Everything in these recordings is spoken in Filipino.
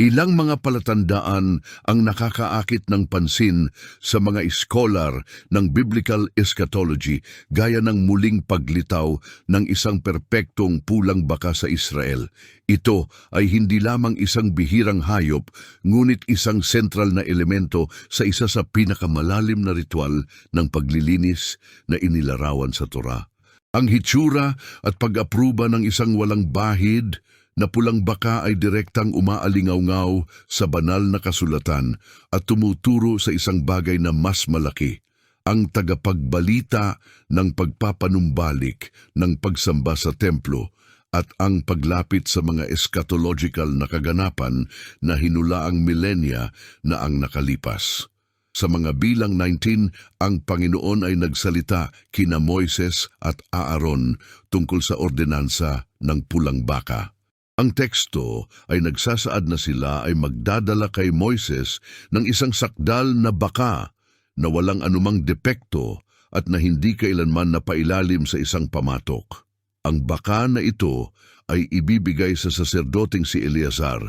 Ilang mga palatandaan ang nakakaakit ng pansin sa mga iskolar ng biblical eschatology gaya ng muling paglitaw ng isang perpektong pulang baka sa Israel. Ito ay hindi lamang isang bihirang hayop, ngunit isang sentral na elemento sa isa sa pinakamalalim na ritual ng paglilinis na inilarawan sa Torah. Ang hitsura at pag-apruba ng isang walang bahid na pulang baka ay direktang umaalingaw-ngaw sa banal na kasulatan at tumuturo sa isang bagay na mas malaki, ang tagapagbalita ng pagpapanumbalik ng pagsamba sa templo at ang paglapit sa mga eschatological na kaganapan na hinulaang milenya na ang nakalipas. Sa mga bilang 19, ang Panginoon ay nagsalita kina Moises at Aaron tungkol sa ordinansa ng pulang baka. Ang teksto ay nagsasaad na sila ay magdadala kay Moises ng isang sakdal na baka na walang anumang depekto at na hindi kailanman napailalim sa isang pamatok. Ang baka na ito ay ibibigay sa saserdoteng si Eleazar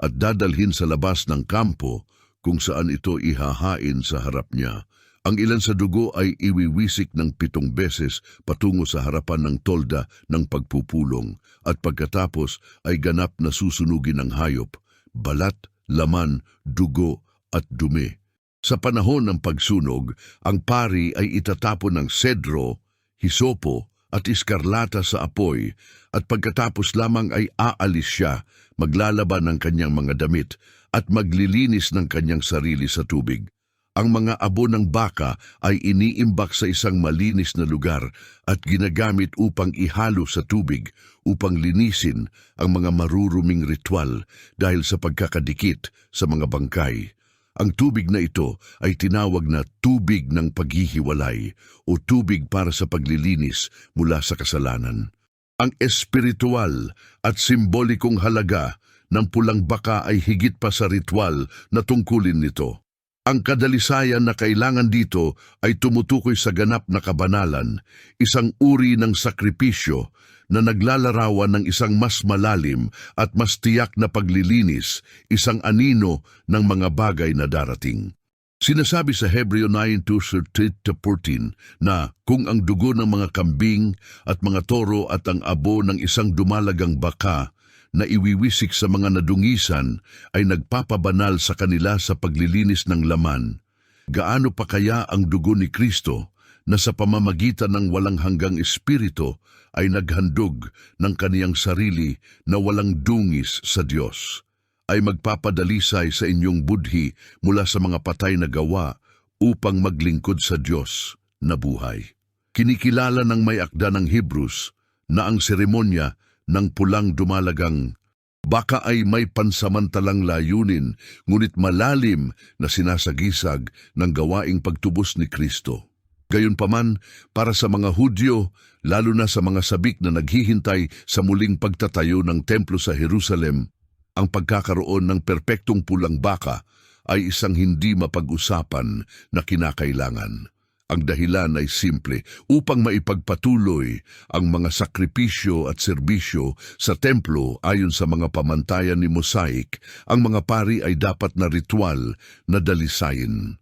at dadalhin sa labas ng kampo kung saan ito ihahain sa harap niya. Ang ilan sa dugo ay iwiwisik ng pitong beses patungo sa harapan ng tolda ng pagpupulong at pagkatapos ay ganap na susunugin ng hayop, balat, laman, dugo at dumi. Sa panahon ng pagsunog, ang pari ay itatapon ng sedro, hisopo at iskarlata sa apoy at pagkatapos lamang ay aalis siya, maglalaban ng kanyang mga damit at maglilinis ng kanyang sarili sa tubig. Ang mga abo ng baka ay iniimbak sa isang malinis na lugar at ginagamit upang ihalo sa tubig upang linisin ang mga maruruming ritual dahil sa pagkakadikit sa mga bangkay. Ang tubig na ito ay tinawag na tubig ng paghihiwalay o tubig para sa paglilinis mula sa kasalanan. Ang espiritual at simbolikong halaga ng pulang baka ay higit pa sa ritual na tungkulin nito. Ang kadalisayan na kailangan dito ay tumutukoy sa ganap na kabanalan, isang uri ng sakripisyo na naglalarawan ng isang mas malalim at mas tiyak na paglilinis, isang anino ng mga bagay na darating. Sinasabi sa Hebreo 9.2-14 na kung ang dugo ng mga kambing at mga toro at ang abo ng isang dumalagang baka na iwiwisik sa mga nadungisan ay nagpapabanal sa kanila sa paglilinis ng laman. Gaano pa kaya ang dugo ni Kristo na sa pamamagitan ng walang hanggang espiritu ay naghandog ng kaniyang sarili na walang dungis sa Diyos, ay magpapadalisay sa inyong budhi mula sa mga patay na gawa upang maglingkod sa Diyos na buhay. Kinikilala ng may akda ng Hebrews na ang seremonya ng pulang dumalagang baka ay may pansamantalang layunin ngunit malalim na sinasagisag ng gawaing pagtubos ni Kristo. Gayunpaman, para sa mga Hudyo, lalo na sa mga sabik na naghihintay sa muling pagtatayo ng templo sa Jerusalem, ang pagkakaroon ng perpektong pulang baka ay isang hindi mapag-usapan na kinakailangan. Ang dahilan ay simple upang maipagpatuloy ang mga sakripisyo at serbisyo sa templo ayon sa mga pamantayan ni Mosaic, ang mga pari ay dapat na ritual na dalisayin.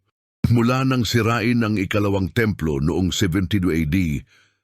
Mula nang sirain ang ikalawang templo noong 72 AD,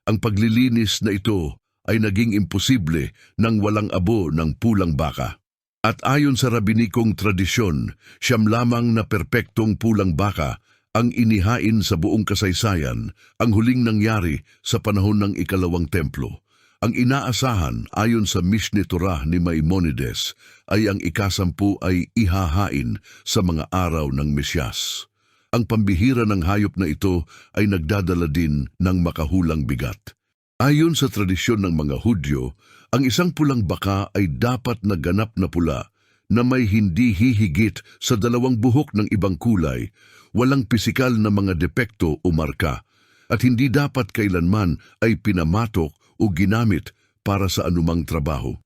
ang paglilinis na ito ay naging imposible nang walang abo ng pulang baka. At ayon sa rabinikong tradisyon, siyam lamang na perpektong pulang baka ang inihain sa buong kasaysayan ang huling nangyari sa panahon ng ikalawang templo. Ang inaasahan ayon sa Mishneh Torah ni Maimonides ay ang ikasampu ay ihahain sa mga araw ng Mesyas. Ang pambihira ng hayop na ito ay nagdadala din ng makahulang bigat. Ayon sa tradisyon ng mga Hudyo, ang isang pulang baka ay dapat na ganap na pula na may hindi hihigit sa dalawang buhok ng ibang kulay, walang pisikal na mga depekto o marka, at hindi dapat kailanman ay pinamatok o ginamit para sa anumang trabaho.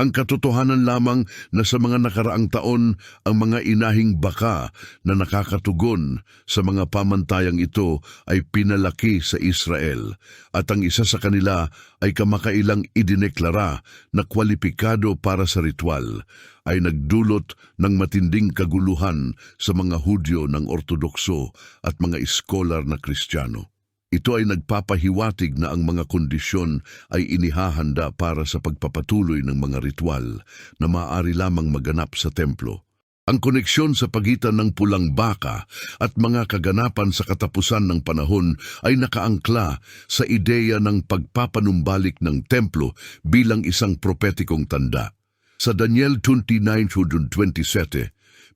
Ang katotohanan lamang na sa mga nakaraang taon ang mga inahing baka na nakakatugon sa mga pamantayang ito ay pinalaki sa Israel at ang isa sa kanila ay kamakailang idineklara na kwalipikado para sa ritual ay nagdulot ng matinding kaguluhan sa mga Hudyo ng Ortodokso at mga iskolar na Kristiyano. Ito ay nagpapahiwatig na ang mga kondisyon ay inihahanda para sa pagpapatuloy ng mga ritual na maaari lamang maganap sa templo. Ang koneksyon sa pagitan ng pulang baka at mga kaganapan sa katapusan ng panahon ay nakaangkla sa ideya ng pagpapanumbalik ng templo bilang isang propetikong tanda. Sa Daniel 29:27,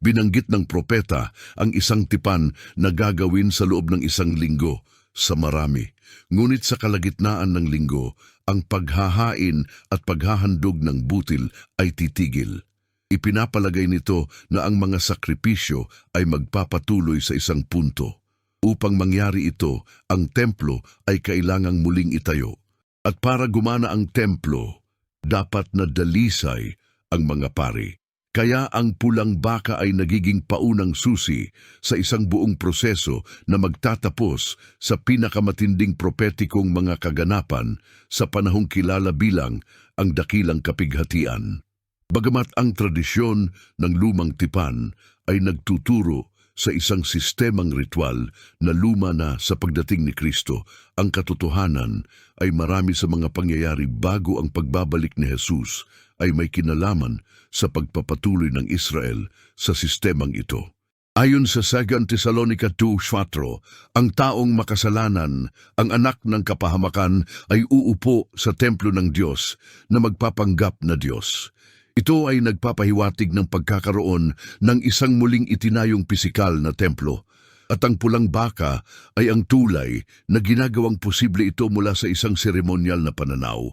binanggit ng propeta ang isang tipan na gagawin sa loob ng isang linggo sa marami. Ngunit sa kalagitnaan ng linggo, ang paghahain at paghahandog ng butil ay titigil. Ipinapalagay nito na ang mga sakripisyo ay magpapatuloy sa isang punto. Upang mangyari ito, ang templo ay kailangang muling itayo. At para gumana ang templo, dapat na dalisay ang mga pari. Kaya ang pulang baka ay nagiging paunang susi sa isang buong proseso na magtatapos sa pinakamatinding propetikong mga kaganapan sa panahong kilala bilang ang dakilang kapighatian. Bagamat ang tradisyon ng lumang tipan ay nagtuturo sa isang sistemang ritual na luma na sa pagdating ni Kristo, ang katotohanan ay marami sa mga pangyayari bago ang pagbabalik ni Jesus ay may kinalaman sa pagpapatuloy ng Israel sa sistemang ito. Ayon sa 2 Thessalonica 2.4, ang taong makasalanan, ang anak ng kapahamakan ay uupo sa templo ng Diyos na magpapanggap na Diyos. Ito ay nagpapahiwatig ng pagkakaroon ng isang muling itinayong pisikal na templo at ang pulang baka ay ang tulay na ginagawang posible ito mula sa isang seremonyal na pananaw.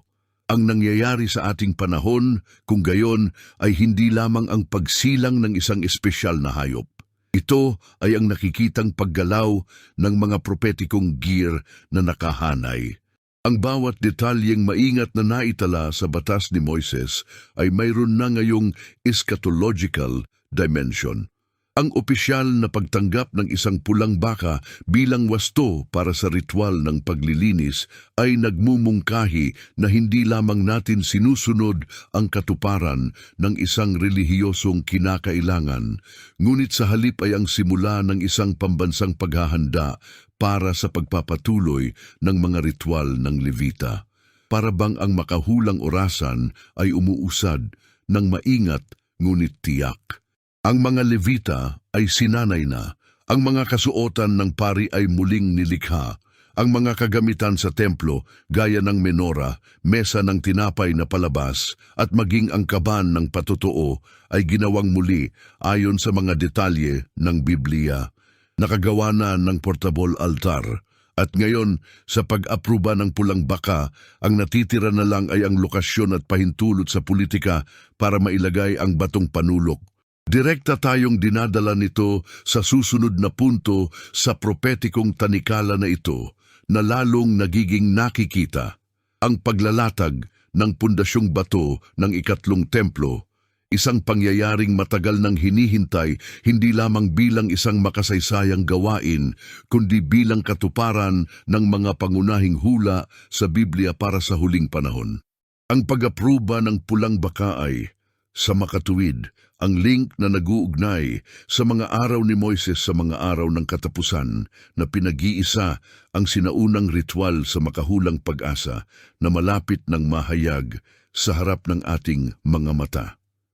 Ang nangyayari sa ating panahon, kung gayon, ay hindi lamang ang pagsilang ng isang espesyal na hayop. Ito ay ang nakikitang paggalaw ng mga propetikong gear na nakahanay. Ang bawat detalyeng maingat na naitala sa batas ni Moises ay mayroon na ngayong eschatological dimension. Ang opisyal na pagtanggap ng isang pulang baka bilang wasto para sa ritual ng paglilinis ay nagmumungkahi na hindi lamang natin sinusunod ang katuparan ng isang relihiyosong kinakailangan, ngunit sa halip ay ang simula ng isang pambansang paghahanda para sa pagpapatuloy ng mga ritual ng Levita. Para bang ang makahulang orasan ay umuusad ng maingat ngunit tiyak. Ang mga Levita ay sinanay na, ang mga kasuotan ng pari ay muling nilikha, ang mga kagamitan sa templo gaya ng menora, mesa ng tinapay na palabas at maging ang kaban ng patotoo ay ginawang muli ayon sa mga detalye ng Biblia. Nakagawa na ng portable altar at ngayon sa pag-apruba ng pulang baka, ang natitira na lang ay ang lokasyon at pahintulot sa politika para mailagay ang batong panulok. Direkta tayong dinadala nito sa susunod na punto sa propetikong tanikala na ito na lalong nagiging nakikita. Ang paglalatag ng pundasyong bato ng ikatlong templo, isang pangyayaring matagal nang hinihintay hindi lamang bilang isang makasaysayang gawain, kundi bilang katuparan ng mga pangunahing hula sa Biblia para sa huling panahon. Ang pag-apruba ng pulang baka ay, sa makatuwid, ang link na naguugnay sa mga araw ni Moises sa mga araw ng katapusan na pinag-iisa ang sinaunang ritual sa makahulang pag-asa na malapit ng mahayag sa harap ng ating mga mata.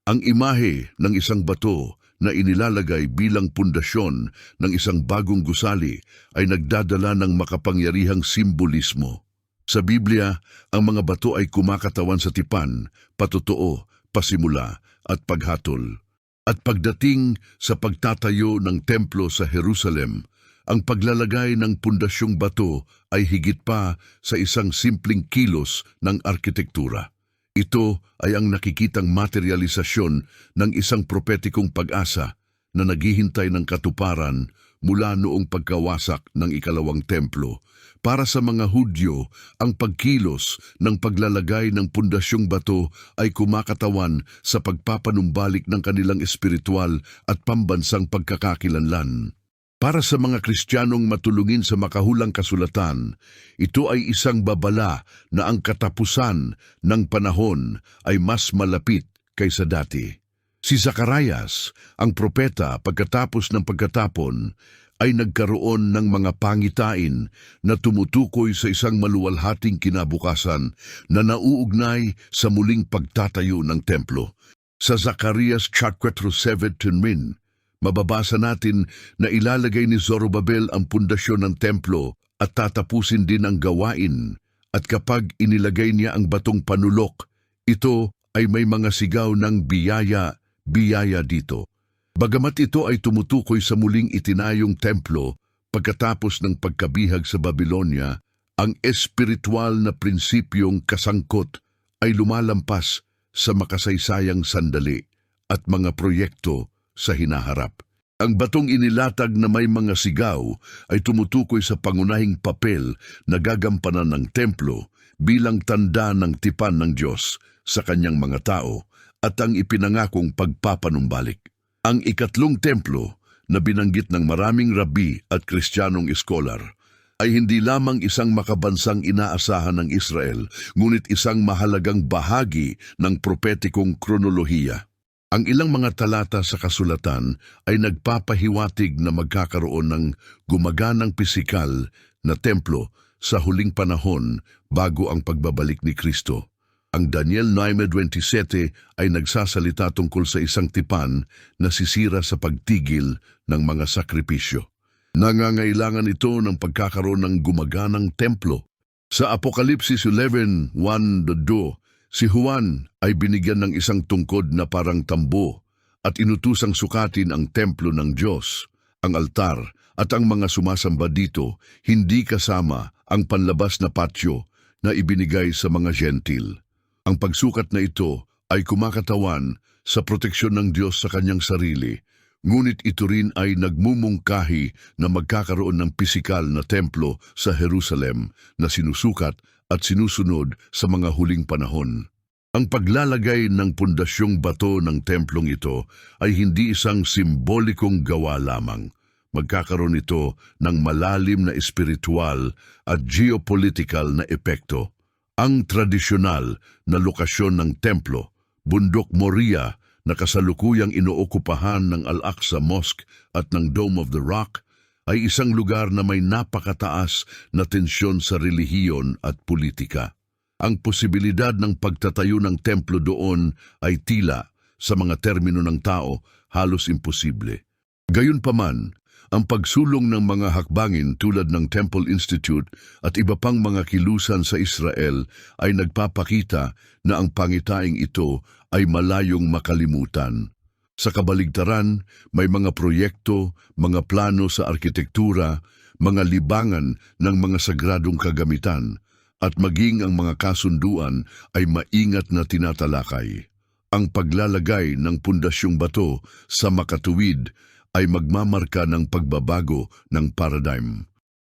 Ang imahe ng isang bato na inilalagay bilang pundasyon ng isang bagong gusali ay nagdadala ng makapangyarihang simbolismo. Sa Biblia, ang mga bato ay kumakatawan sa tipan, patotoo, pasimula at paghatol. At pagdating sa pagtatayo ng templo sa Jerusalem, ang paglalagay ng pundasyong bato ay higit pa sa isang simpleng kilos ng arkitektura. Ito ay ang nakikitang materialisasyon ng isang propetikong pag-asa na naghihintay ng katuparan mula noong pagkawasak ng ikalawang templo. Para sa mga Hudyo, ang pagkilos ng paglalagay ng pundasyong bato ay kumakatawan sa pagpapanumbalik ng kanilang espiritual at pambansang pagkakakilanlan. Para sa mga Kristiyanong matulungin sa makahulang kasulatan, ito ay isang babala na ang katapusan ng panahon ay mas malapit kaysa dati. Si Zacarias, ang propeta pagkatapos ng pagkatapon, ay nagkaroon ng mga pangitain na tumutukoy sa isang maluwalhating kinabukasan na nauugnay sa muling pagtatayo ng templo. Sa Zacarias chapter 7 min, mababasa natin na ilalagay ni Zorobabel ang pundasyon ng templo at tatapusin din ang gawain. At kapag inilagay niya ang batong panulok, ito ay may mga sigaw ng biyaya, biyaya dito. Bagamat ito ay tumutukoy sa muling itinayong templo pagkatapos ng pagkabihag sa Babylonia, ang espiritual na prinsipyong kasangkot ay lumalampas sa makasaysayang sandali at mga proyekto sa hinaharap. Ang batong inilatag na may mga sigaw ay tumutukoy sa pangunahing papel na gagampanan ng templo bilang tanda ng tipan ng Diyos sa kanyang mga tao at ang ipinangakong pagpapanumbalik. Ang ikatlong templo na binanggit ng maraming rabi at kristyanong iskolar ay hindi lamang isang makabansang inaasahan ng Israel, ngunit isang mahalagang bahagi ng propetikong kronolohiya. Ang ilang mga talata sa kasulatan ay nagpapahiwatig na magkakaroon ng gumaganang pisikal na templo sa huling panahon bago ang pagbabalik ni Kristo. Ang Daniel 9.27 ay nagsasalita tungkol sa isang tipan na sisira sa pagtigil ng mga sakripisyo. Nangangailangan ito ng pagkakaroon ng gumaganang templo. Sa Apokalipsis 11.1-2, si Juan ay binigyan ng isang tungkod na parang tambo at inutusang sukatin ang templo ng Diyos, ang altar at ang mga sumasamba dito, hindi kasama ang panlabas na patio na ibinigay sa mga gentil. Ang pagsukat na ito ay kumakatawan sa proteksyon ng Diyos sa kanyang sarili, ngunit ito rin ay nagmumungkahi na magkakaroon ng pisikal na templo sa Jerusalem na sinusukat at sinusunod sa mga huling panahon. Ang paglalagay ng pundasyong bato ng templong ito ay hindi isang simbolikong gawa lamang. Magkakaroon ito ng malalim na espiritual at geopolitical na epekto. Ang tradisyonal na lokasyon ng templo, Bundok Moria, na kasalukuyang inookupahan ng Al-Aqsa Mosque at ng Dome of the Rock, ay isang lugar na may napakataas na tensyon sa relihiyon at politika. Ang posibilidad ng pagtatayo ng templo doon ay tila, sa mga termino ng tao, halos imposible. Gayunpaman, ang pagsulong ng mga hakbangin tulad ng Temple Institute at iba pang mga kilusan sa Israel ay nagpapakita na ang pangitaing ito ay malayong makalimutan. Sa kabaligtaran, may mga proyekto, mga plano sa arkitektura, mga libangan ng mga sagradong kagamitan, at maging ang mga kasunduan ay maingat na tinatalakay. Ang paglalagay ng pundasyong bato sa makatuwid ay magmamarka ng pagbabago ng paradigm.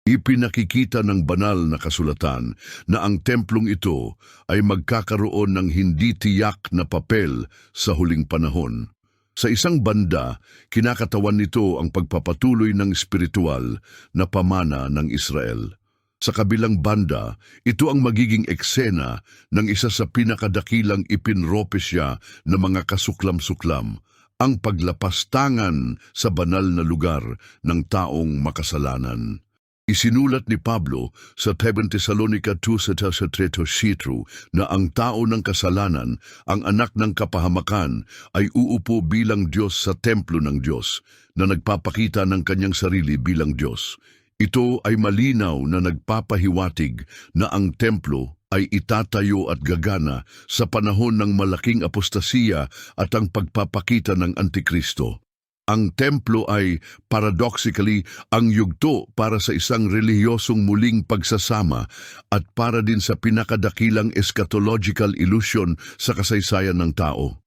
Ipinakikita ng banal na kasulatan na ang templong ito ay magkakaroon ng hindi tiyak na papel sa huling panahon. Sa isang banda, kinakatawan nito ang pagpapatuloy ng espiritual na pamana ng Israel. Sa kabilang banda, ito ang magiging eksena ng isa sa pinakadakilang ipinropesya ng mga kasuklam-suklam, ang paglapastangan sa banal na lugar ng taong makasalanan. Isinulat ni Pablo sa 2 Thessalonica 2 sa 3 na ang tao ng kasalanan, ang anak ng kapahamakan, ay uupo bilang Diyos sa templo ng Diyos na nagpapakita ng kanyang sarili bilang Diyos. Ito ay malinaw na nagpapahiwatig na ang templo ay itatayo at gagana sa panahon ng malaking apostasiya at ang pagpapakita ng Antikristo. Ang templo ay paradoxically ang yugto para sa isang relihiyosong muling pagsasama at para din sa pinakadakilang eschatological illusion sa kasaysayan ng tao.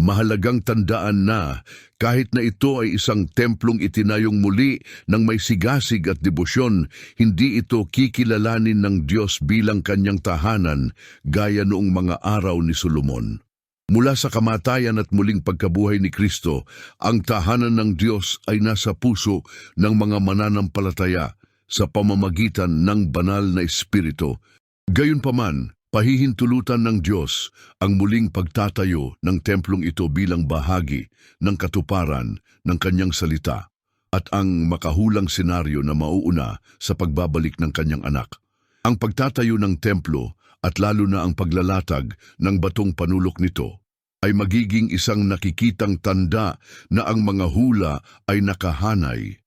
Mahalagang tandaan na kahit na ito ay isang templong itinayong muli ng may sigasig at debosyon, hindi ito kikilalanin ng Diyos bilang kanyang tahanan gaya noong mga araw ni Solomon. Mula sa kamatayan at muling pagkabuhay ni Kristo, ang tahanan ng Diyos ay nasa puso ng mga mananampalataya sa pamamagitan ng banal na Espiritu. Gayunpaman, pahihintulutan ng Diyos ang muling pagtatayo ng templong ito bilang bahagi ng katuparan ng kanyang salita at ang makahulang senaryo na mauuna sa pagbabalik ng kanyang anak. Ang pagtatayo ng templo at lalo na ang paglalatag ng batong panulok nito ay magiging isang nakikitang tanda na ang mga hula ay nakahanay.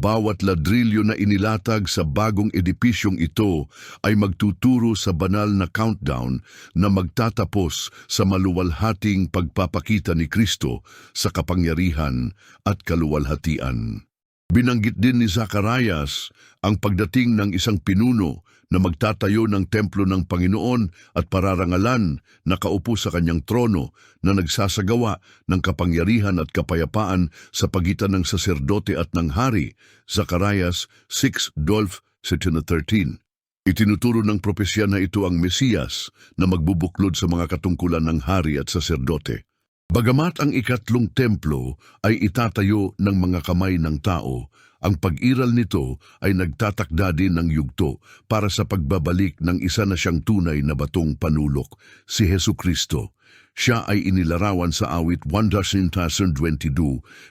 Bawat ladrilyo na inilatag sa bagong edipisyong ito ay magtuturo sa banal na countdown na magtatapos sa maluwalhating pagpapakita ni Kristo sa kapangyarihan at kaluwalhatian. Binanggit din ni Zacarias ang pagdating ng isang pinuno na magtatayo ng templo ng Panginoon at pararangalan na kaupo sa kanyang trono na nagsasagawa ng kapangyarihan at kapayapaan sa pagitan ng saserdote at ng hari. Zacarias 6, 12, 13. Itinuturo ng propesya na ito ang Mesiyas na magbubuklod sa mga katungkulan ng hari at saserdote. Bagamat ang ikatlong templo ay itatayo ng mga kamay ng tao, ang pag-iral nito ay nagtatakda din ng yugto para sa pagbabalik ng isa na siyang tunay na batong panulok, si Hesu Kristo. Siya ay inilarawan sa awit 1.22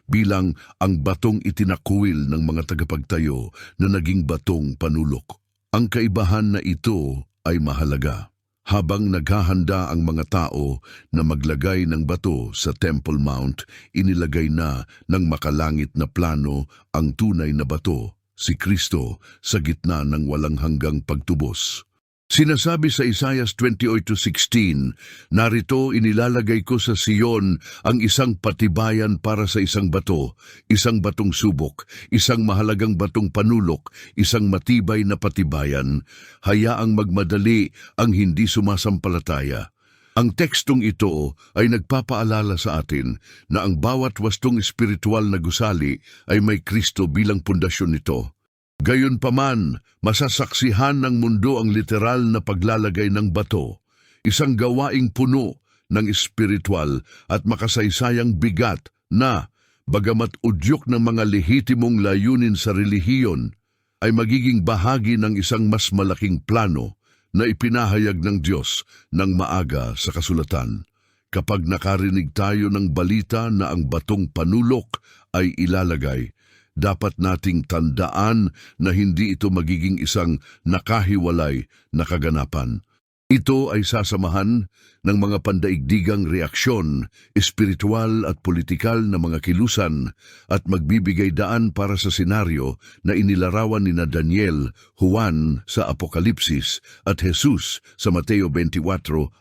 bilang ang batong itinakwil ng mga tagapagtayo na naging batong panulok. Ang kaibahan na ito ay mahalaga. Habang naghahanda ang mga tao na maglagay ng bato sa Temple Mount, inilagay na ng makalangit na plano ang tunay na bato, si Kristo, sa gitna ng walang hanggang pagtubos. Sinasabi sa Isaiah 28.16, Narito inilalagay ko sa Siyon ang isang patibayan para sa isang bato, isang batong subok, isang mahalagang batong panulok, isang matibay na patibayan. Hayaang magmadali ang hindi sumasampalataya. Ang tekstong ito ay nagpapaalala sa atin na ang bawat wastong espiritual na gusali ay may Kristo bilang pundasyon nito. Gayunpaman, masasaksihan ng mundo ang literal na paglalagay ng bato, isang gawaing puno ng espiritual at makasaysayang bigat na, bagamat udyok ng mga lehitimong layunin sa relihiyon, ay magiging bahagi ng isang mas malaking plano na ipinahayag ng Diyos ng maaga sa kasulatan. Kapag nakarinig tayo ng balita na ang batong panulok ay ilalagay, dapat nating tandaan na hindi ito magiging isang nakahiwalay na kaganapan. Ito ay sasamahan ng mga pandaigdigang reaksyon, espiritual at politikal na mga kilusan at magbibigay daan para sa senaryo na inilarawan ni na Daniel, Juan sa Apokalipsis at Jesus sa Mateo 24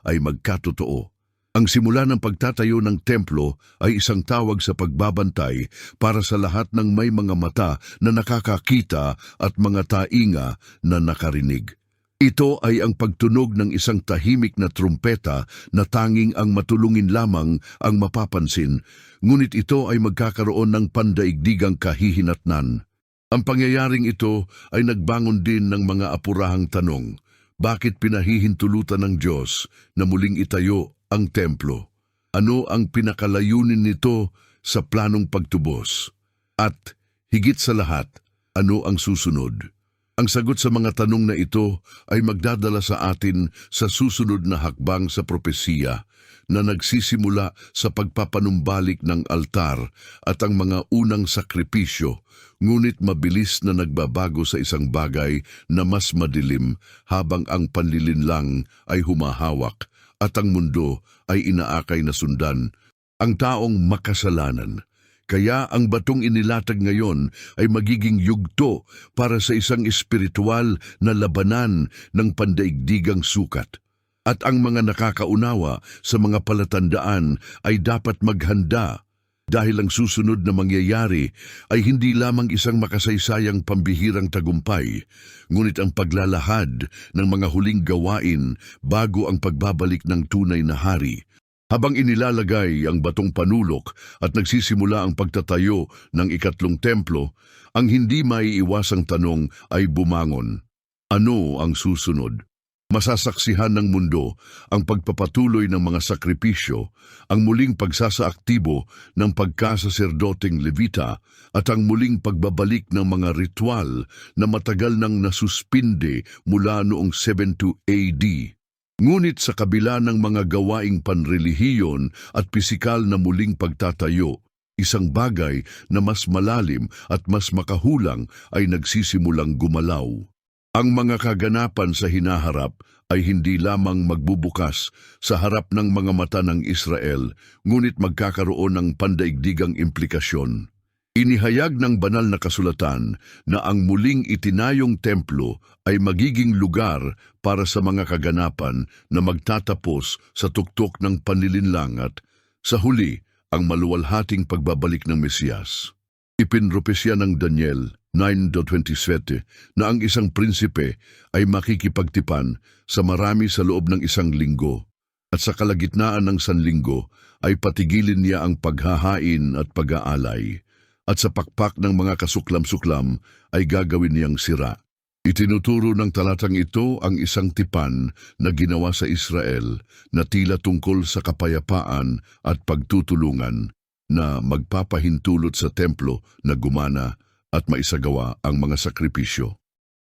ay magkatotoo. Ang simula ng pagtatayo ng templo ay isang tawag sa pagbabantay para sa lahat ng may mga mata na nakakakita at mga tainga na nakarinig. Ito ay ang pagtunog ng isang tahimik na trumpeta na tanging ang matulungin lamang ang mapapansin, ngunit ito ay magkakaroon ng pandaigdigang kahihinatnan. Ang pangyayaring ito ay nagbangon din ng mga apurahang tanong. Bakit pinahihintulutan ng Diyos na muling itayo ang templo? Ano ang pinakalayunin nito sa planong pagtubos? At, higit sa lahat, ano ang susunod? Ang sagot sa mga tanong na ito ay magdadala sa atin sa susunod na hakbang sa propesiya na nagsisimula sa pagpapanumbalik ng altar at ang mga unang sakripisyo, ngunit mabilis na nagbabago sa isang bagay na mas madilim habang ang panlilinlang ay humahawak at ang mundo ay inaakay na sundan. Ang taong makasalanan kaya ang batong inilatag ngayon ay magiging yugto para sa isang espiritual na labanan ng pandaigdigang sukat. At ang mga nakakaunawa sa mga palatandaan ay dapat maghanda dahil ang susunod na mangyayari ay hindi lamang isang makasaysayang pambihirang tagumpay, ngunit ang paglalahad ng mga huling gawain bago ang pagbabalik ng tunay na hari. Habang inilalagay ang batong panulok at nagsisimula ang pagtatayo ng ikatlong templo, ang hindi maiiwasang tanong ay bumangon. Ano ang susunod? Masasaksihan ng mundo ang pagpapatuloy ng mga sakripisyo, ang muling pagsasaaktibo ng pagkasaserdoteng Levita at ang muling pagbabalik ng mga ritual na matagal nang nasuspinde mula noong 72 AD. Ngunit sa kabila ng mga gawaing panrelihiyon at pisikal na muling pagtatayo, isang bagay na mas malalim at mas makahulang ay nagsisimulang gumalaw. Ang mga kaganapan sa hinaharap ay hindi lamang magbubukas sa harap ng mga mata ng Israel, ngunit magkakaroon ng pandaigdigang implikasyon. Inihayag ng banal na kasulatan na ang muling itinayong templo ay magiging lugar para sa mga kaganapan na magtatapos sa tuktok ng panlilinlangat, sa huli ang maluwalhating pagbabalik ng Mesiyas. Ipinropesya ng Daniel 9.27 na ang isang prinsipe ay makikipagtipan sa marami sa loob ng isang linggo at sa kalagitnaan ng sanlinggo ay patigilin niya ang paghahain at pag-aalay at sa pakpak ng mga kasuklam-suklam ay gagawin niyang sira. Itinuturo ng talatang ito ang isang tipan na ginawa sa Israel na tila tungkol sa kapayapaan at pagtutulungan na magpapahintulot sa templo na gumana at maisagawa ang mga sakripisyo.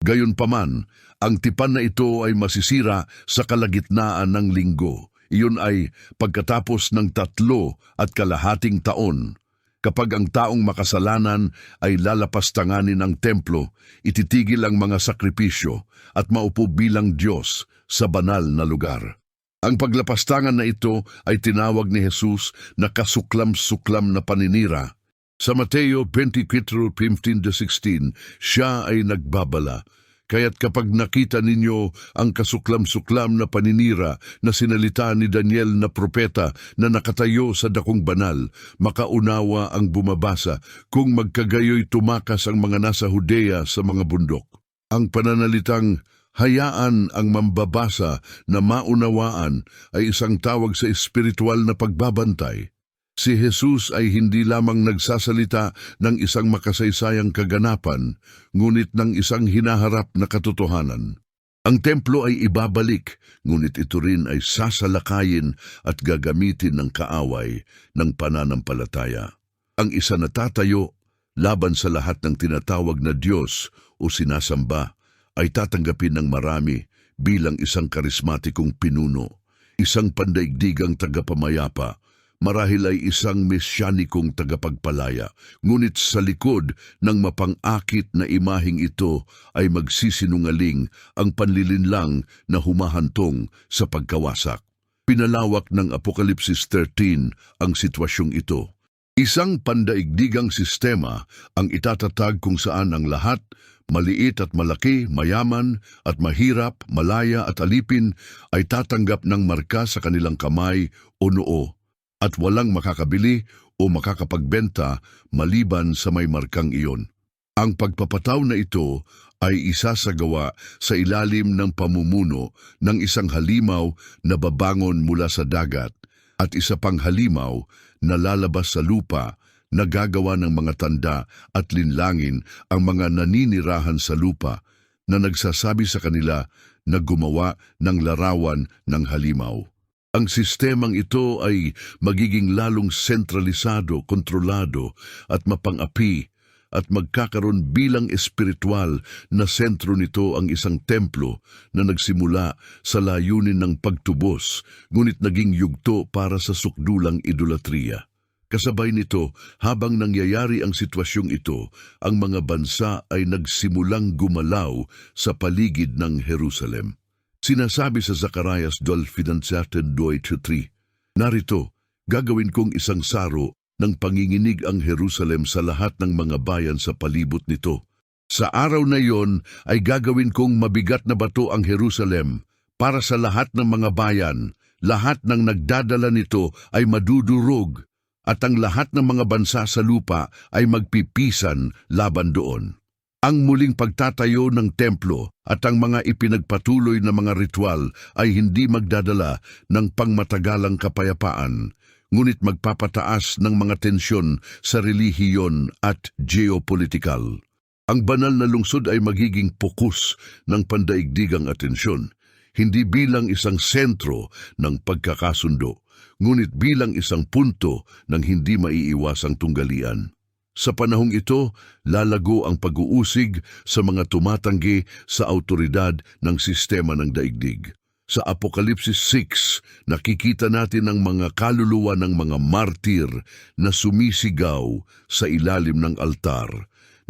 Gayunpaman, ang tipan na ito ay masisira sa kalagitnaan ng linggo. Iyon ay pagkatapos ng tatlo at kalahating taon. Kapag ang taong makasalanan ay lalapastanganin ng templo, ititigil ang mga sakripisyo at maupo bilang Diyos sa banal na lugar. Ang paglapastangan na ito ay tinawag ni Jesus na kasuklam-suklam na paninira. Sa Mateo 24:15-16, siya ay nagbabala. Kaya't kapag nakita ninyo ang kasuklam-suklam na paninira na sinalita ni Daniel na propeta na nakatayo sa dakong banal, makaunawa ang bumabasa kung magkagayoy tumakas ang mga nasa Hudea sa mga bundok. Ang pananalitang hayaan ang mambabasa na maunawaan ay isang tawag sa espiritual na pagbabantay. Si Jesus ay hindi lamang nagsasalita ng isang makasaysayang kaganapan, ngunit ng isang hinaharap na katotohanan. Ang templo ay ibabalik, ngunit ito rin ay sasalakayin at gagamitin ng kaaway ng pananampalataya. Ang isa na tatayo laban sa lahat ng tinatawag na Diyos o sinasamba ay tatanggapin ng marami bilang isang karismatikong pinuno, isang pandaigdigang tagapamayapa, marahil ay isang mesyanikong tagapagpalaya, ngunit sa likod ng mapangakit na imahing ito ay magsisinungaling ang panlilinlang na humahantong sa pagkawasak. Pinalawak ng Apokalipsis 13 ang sitwasyong ito. Isang pandaigdigang sistema ang itatatag kung saan ang lahat, maliit at malaki, mayaman at mahirap, malaya at alipin, ay tatanggap ng marka sa kanilang kamay o noo at walang makakabili o makakapagbenta maliban sa may markang iyon. Ang pagpapataw na ito ay isasagawa sa ilalim ng pamumuno ng isang halimaw na babangon mula sa dagat at isa pang halimaw na lalabas sa lupa na gagawa ng mga tanda at linlangin ang mga naninirahan sa lupa na nagsasabi sa kanila na gumawa ng larawan ng halimaw. Ang sistemang ito ay magiging lalong sentralisado, kontrolado at mapangapi at magkakaroon bilang espiritual na sentro nito ang isang templo na nagsimula sa layunin ng pagtubos ngunit naging yugto para sa sukdulang idolatriya. Kasabay nito, habang nangyayari ang sitwasyong ito, ang mga bansa ay nagsimulang gumalaw sa paligid ng Jerusalem. Sinasabi sa Zacarias 12:3, Narito, gagawin kong isang saro ng panginginig ang Jerusalem sa lahat ng mga bayan sa palibot nito. Sa araw na iyon ay gagawin kong mabigat na bato ang Jerusalem para sa lahat ng mga bayan. Lahat ng nagdadala nito ay madudurog at ang lahat ng mga bansa sa lupa ay magpipisan laban doon. Ang muling pagtatayo ng templo at ang mga ipinagpatuloy na mga ritual ay hindi magdadala ng pangmatagalang kapayapaan, ngunit magpapataas ng mga tensyon sa relihiyon at geopolitikal. Ang banal na lungsod ay magiging pokus ng pandaigdigang atensyon, hindi bilang isang sentro ng pagkakasundo, ngunit bilang isang punto ng hindi maiiwasang tunggalian. Sa panahong ito, lalago ang pag-uusig sa mga tumatanggi sa autoridad ng sistema ng daigdig. Sa Apokalipsis 6, nakikita natin ang mga kaluluwa ng mga martir na sumisigaw sa ilalim ng altar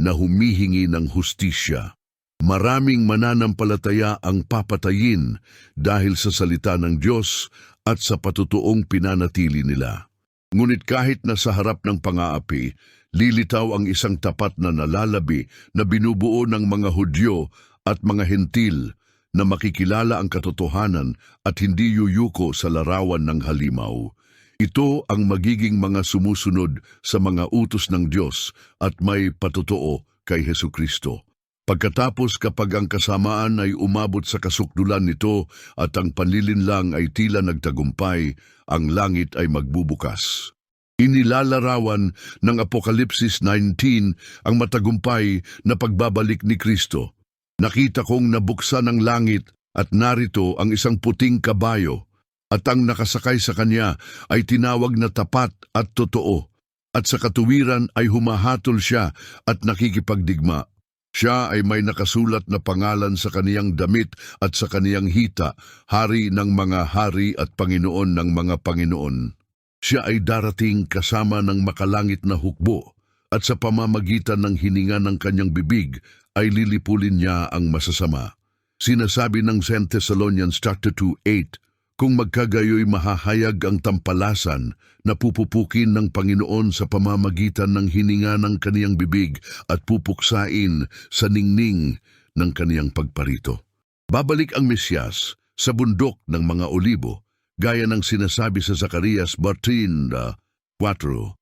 na humihingi ng hustisya. Maraming mananampalataya ang papatayin dahil sa salita ng Diyos at sa patutuong pinanatili nila. Ngunit kahit na sa harap ng pangaapi, lilitaw ang isang tapat na nalalabi na binubuo ng mga Hudyo at mga Hentil na makikilala ang katotohanan at hindi yuyuko sa larawan ng halimaw. Ito ang magiging mga sumusunod sa mga utos ng Diyos at may patotoo kay Heso Kristo. Pagkatapos kapag ang kasamaan ay umabot sa kasukdulan nito at ang panlilinlang ay tila nagtagumpay, ang langit ay magbubukas. Inilalarawan ng Apokalipsis 19 ang matagumpay na pagbabalik ni Kristo. Nakita kong nabuksan ang langit at narito ang isang puting kabayo at ang nakasakay sa kanya ay tinawag na tapat at totoo at sa katuwiran ay humahatol siya at nakikipagdigma. Siya ay may nakasulat na pangalan sa kaniyang damit at sa kaniyang hita, hari ng mga hari at Panginoon ng mga Panginoon. Siya ay darating kasama ng makalangit na hukbo at sa pamamagitan ng hininga ng kanyang bibig ay lilipulin niya ang masasama. Sinasabi ng St. Thessalonians chapter 2:8, kung magkagayoy mahahayag ang tampalasan na pupupukin ng Panginoon sa pamamagitan ng hininga ng kaniyang bibig at pupuksain sa ningning ng kaniyang pagparito. Babalik ang Mesyas sa bundok ng mga olibo, gaya ng sinasabi sa Zacarias 13, uh, 4.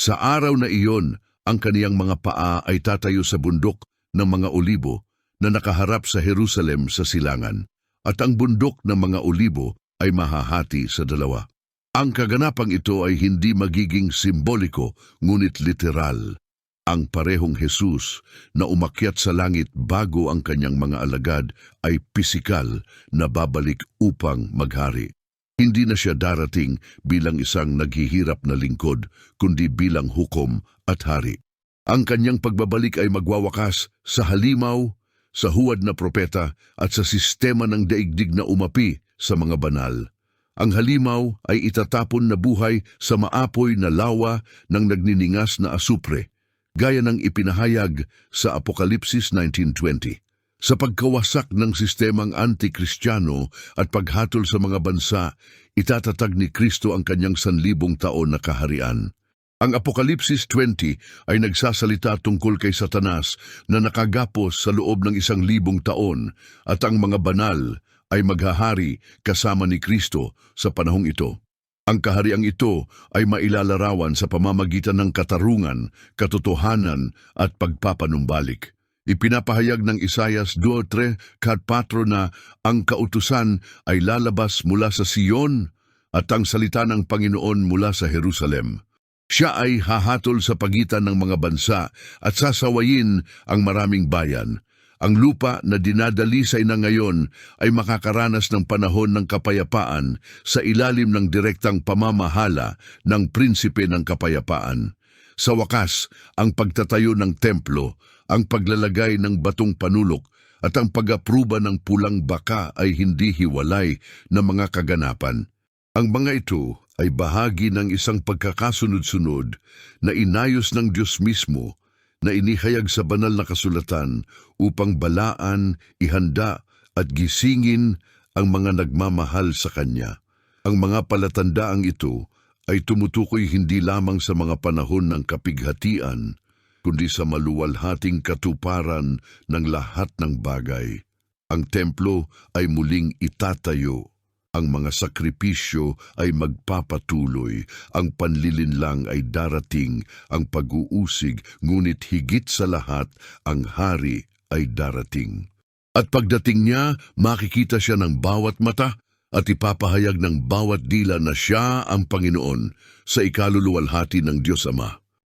Sa araw na iyon, ang kaniyang mga paa ay tatayo sa bundok ng mga olibo na nakaharap sa Jerusalem sa silangan, at ang bundok ng mga olibo ay mahahati sa dalawa. Ang kaganapang ito ay hindi magiging simboliko ngunit literal. Ang parehong Jesus na umakyat sa langit bago ang kanyang mga alagad ay pisikal na babalik upang maghari. Hindi na siya darating bilang isang naghihirap na lingkod, kundi bilang hukom at hari. Ang kanyang pagbabalik ay magwawakas sa halimaw, sa huwad na propeta at sa sistema ng daigdig na umapi sa mga banal. Ang halimaw ay itatapon na buhay sa maapoy na lawa ng nagniningas na asupre, gaya ng ipinahayag sa Apokalipsis 1920. Sa pagkawasak ng sistemang antikristyano at paghatol sa mga bansa, itatatag ni Kristo ang kanyang sanlibong taon na kaharian. Ang Apokalipsis 20 ay nagsasalita tungkol kay Satanas na nakagapos sa loob ng isang libong taon at ang mga banal ay maghahari kasama ni Kristo sa panahong ito. Ang kahariang ito ay mailalarawan sa pamamagitan ng katarungan, katotohanan at pagpapanumbalik. Ipinapahayag ng Isayas 2.3 kat na ang kautusan ay lalabas mula sa Siyon at ang salita ng Panginoon mula sa Jerusalem. Siya ay hahatol sa pagitan ng mga bansa at sasawayin ang maraming bayan. Ang lupa na dinadalisay na ngayon ay makakaranas ng panahon ng kapayapaan sa ilalim ng direktang pamamahala ng prinsipe ng kapayapaan. Sa wakas, ang pagtatayo ng templo, ang paglalagay ng batong panulok at ang pag-apruba ng pulang baka ay hindi hiwalay na mga kaganapan. Ang mga ito ay bahagi ng isang pagkakasunod-sunod na inayos ng Diyos mismo na inihayag sa banal na kasulatan upang balaan, ihanda at gisingin ang mga nagmamahal sa Kanya. Ang mga palatandaang ito ay tumutukoy hindi lamang sa mga panahon ng kapighatian, kundi sa maluwalhating katuparan ng lahat ng bagay. Ang templo ay muling itatayo Ang mga sakripisyo ay magpapatuloy, ang panlilinlang ay darating, ang pag-uusig, ngunit higit sa lahat, ang hari ay darating. At pagdating niya, makikita siya ng bawat mata at ipapahayag ng bawat dila na siya ang Panginoon sa ikaluluwalhati ng Diyos Ama.